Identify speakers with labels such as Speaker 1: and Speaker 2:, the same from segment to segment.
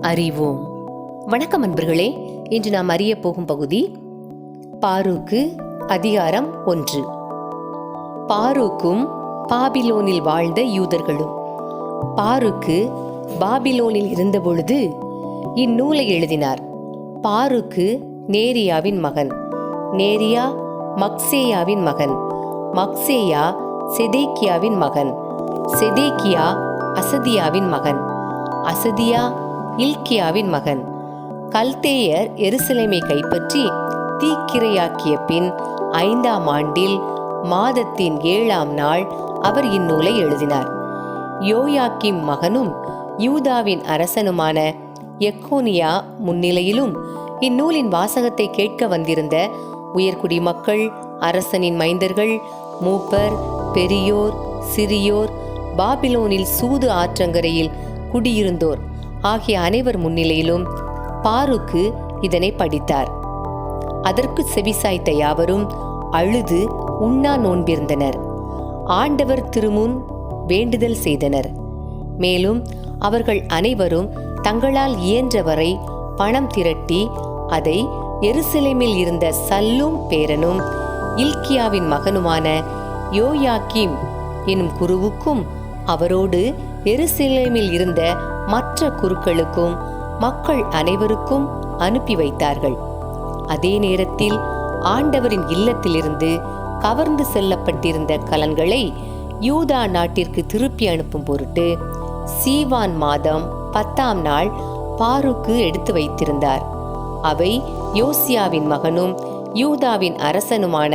Speaker 1: அறிவோம். வணக்கம் அன்பர்களே இன்று நாம் அறிய போகும் பகுதி பாரூக்கு அதிகாரம் ஒன்று. பாரூக்கும் பாபிலோனில் வாழ்ந்த யூதர்களும். பாருக்கு பாபிலோனில் இருந்தபொழுது இந்நூலை எழுதினார். பாருக்கு நேரியாவின் மகன். நேரியா மக்சேயாவின் மகன். மக்சேயா செதேக்கியாவின் மகன். செதேக்கியா அசதியாவின் மகன். அசதியா? இல்கியாவின் மகன். கல்தேயர் எருசலேமை கைப்பற்றி தீக்கிரையாக்கிய பின் ஐந்தாம் ஆண்டில் மாதத்தின் ஏழாம் நாள் அவர் இந்நூலை எழுதினார். யோயாக்கிம் மகனும் யூதாவின் அரசனுமான எக்கோனியா முன்னிலையிலும் இந்நூலின் வாசகத்தை கேட்க வந்திருந்த உயர்குடி மக்கள் அரசனின் மைந்தர்கள் மூப்பர் பெரியோர் சிறியோர் பாபிலோனில் சூது ஆற்றங்கரையில் குடியிருந்தோர். ஆகிய அனைவர் முன்னிலையிலும் பாருக்கு இதனை படித்தார். அதற்கு செவிசாய்த்த யாவரும் அழுது உண்ணா நோன்பிருந்தனர். ஆண்டவர் திருமுன் வேண்டுதல் செய்தனர். மேலும் அவர்கள் அனைவரும் தங்களால் இயன்றவரை பணம் திரட்டி அதை எருசலேமில் இருந்த சல்லும் பேரனும் இல்கியாவின் மகனுமான யோயாக்கிம் எனும் குருவுக்கும் அவரோடு எருசலேமில் இருந்த மற்ற குருக்களுக்கும் மக்கள் அனைவருக்கும் அனுப்பி வைத்தார்கள். அதே நேரத்தில் ஆண்டவரின் இல்லத்திலிருந்து கவர்ந்து செல்லப்பட்டிருந்த கலன்களை யூதா நாட்டிற்கு திருப்பி அனுப்பும் பொருட்டு சீவான் மாதம் பத்தாம் நாள் பாருக்கு எடுத்து வைத்திருந்தார். அவை யோசியாவின் மகனும் யூதாவின் அரசனுமான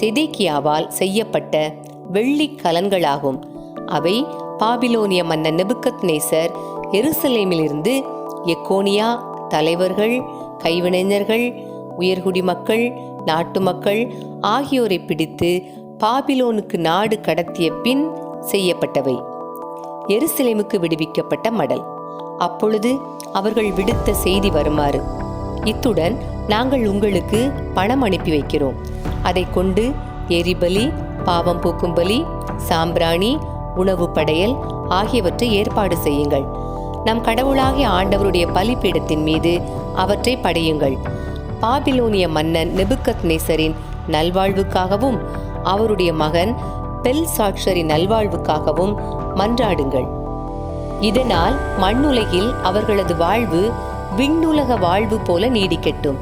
Speaker 1: செதேக்கியாவால் செய்யப்பட்ட வெள்ளி கலன்களாகும். அவை பாபிலோனிய மன்னன் நெபுக்கத் நேசர் எருசலேமிலிருந்து எக்கோனியா தலைவர்கள் கைவினைஞர்கள் உயர்குடி மக்கள் நாட்டு மக்கள் ஆகியோரை பிடித்து பாபிலோனுக்கு நாடு கடத்திய பின் செய்யப்பட்டவை. எருசலேமுக்கு விடுவிக்கப்பட்ட மடல். அப்பொழுது அவர்கள் விடுத்த செய்தி வருமாறு இத்துடன் நாங்கள் உங்களுக்கு பணம் அனுப்பி வைக்கிறோம். அதை கொண்டு எரிபலி பாவம் பூக்கும் பலி சாம்பிராணி உணவு படையல் ஆகியவற்றை ஏற்பாடு செய்யுங்கள். நம் கடவுளாகிய ஆண்டவருடைய பலிப்பீடத்தின் மீது அவற்றை படையுங்கள். பாபிலோனிய மன்னன் நெபுக்கத் நேசரின் நல்வாழ்வுக்காகவும் அவருடைய மகன் பெல் சாட்சரின் நல்வாழ்வுக்காகவும் மன்றாடுங்கள். இதனால் மண்ணுலகில் அவர்களது வாழ்வு விண்ணுலக வாழ்வு போல நீடிக்கட்டும்.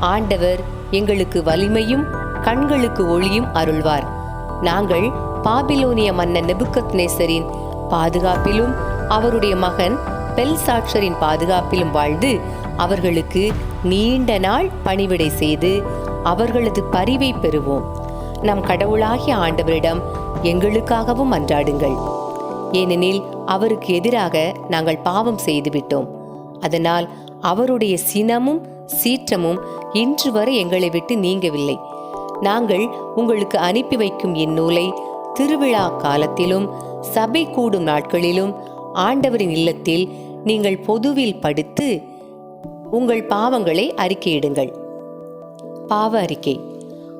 Speaker 1: ஆண்டவர் எங்களுக்கு வலிமையும் கண்களுக்கு ஒளியும் அருள்வார். நாங்கள் பாபிலோனிய மன்னன் நெபுக்கத் நேசரின் பாதுகாப்பிலும் அவருடைய மகன் பெல் சாட்சரின் பாதுகாப்பிலும் வாழ்ந்து அவர்களுக்கு நீண்ட நாள் பணிவிடை செய்து அவர்களது பரிவை பெறுவோம். நம் கடவுளாகிய ஆண்டவரிடம் எங்களுக்காகவும் அன்றாடுங்கள். ஏனெனில் அவருக்கு எதிராக நாங்கள் பாவம் செய்துவிட்டோம். அதனால் அவருடைய சினமும் சீற்றமும் இன்று வரை எங்களை விட்டு நீங்கவில்லை. நாங்கள் உங்களுக்கு அனுப்பி வைக்கும் இந்நூலை திருவிழா காலத்திலும் சபை கூடும் நாட்களிலும் ஆண்டவரின் இல்லத்தில் நீங்கள் பொதுவில் படுத்து உங்கள் பாவங்களை அறிக்கையிடுங்கள். பாவ அறிக்கை.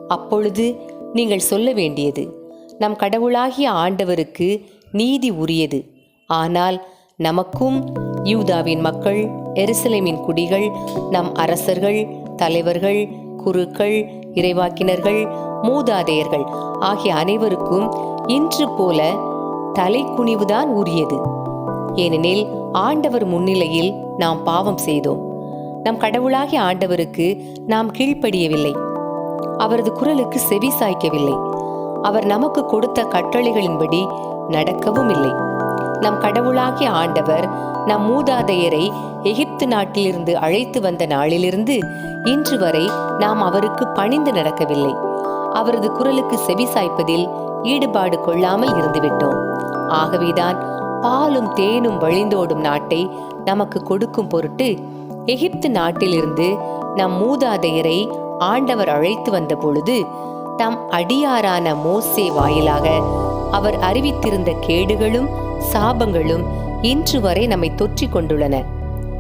Speaker 1: அப்பொழுது நீங்கள் சொல்ல வேண்டியது நம் கடவுளாகிய ஆண்டவருக்கு நீதி உரியது. ஆனால் நமக்கும் யூதாவின் மக்கள் எருசலேமின் குடிகள் நம் அரசர்கள் தலைவர்கள் குருக்கள் இறைவாக்கினர்கள் மூதாதையர்கள் ஆகிய அனைவருக்கும் இன்று போல தலைக்குனிவுதான் உரியது. ஏனெனில் ஆண்டவர் முன்னிலையில் நாம் பாவம் செய்தோம். நம் கடவுளாகிய ஆண்டவருக்கு நாம் கீழ்ப்படியவில்லை. அவரது குரலுக்கு செவி சாய்க்கவில்லை. அவர் நமக்கு கொடுத்த கட்டளைகளின்படி நடக்கவும் இல்லை. நம் கடவுளாகிய ஆண்டவர் நம் மூதாதையரை எகிப்து நாட்டிலிருந்து அழைத்து வந்த நாளிலிருந்து இன்று வரை நாம் அவருக்கு பணிந்து நடக்கவில்லை. அவரது குரலுக்கு செவி சாய்ப்பதில் ஈடுபாடு கொள்ளாமல் இருந்துவிட்டோம். ஆகவேதான் பாலும் தேனும் வழிந்தோடும் நாட்டை நமக்கு கொடுக்கும் பொருட்டு எகிப்து நாட்டிலிருந்து நம் மூதாதையரை ஆண்டவர் அழைத்து வந்த பொழுது தம் அடியாரான மோசே வாயிலாக அவர் அறிவித்திருந்த கேடுகளும் சாபங்களும் இன்று வரை நம்மை தொற்றிக் கொண்டுள்ளன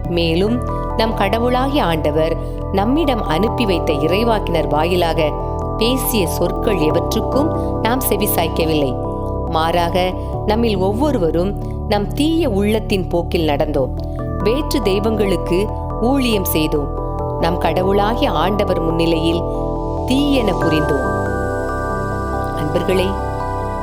Speaker 1: மேலும் நம் கடவுளாகிய ஆண்டவர் நம்மிடம் அனுப்பி வைத்த இறைவாக்கினர் வாயிலாக பேசிய சொற்கள் எவற்றுக்கும் நாம் செவிசாய்க்கவில்லை. மாறாக நம்மில் ஒவ்வொருவரும் நம் தீய உள்ளத்தின் போக்கில் நடந்தோம். வேற்று தெய்வங்களுக்கு ஊழியம் செய்தோம். நம் கடவுளாகிய ஆண்டவர் முன்னிலையில் தீயென புரிந்தோம். அன்பர்களே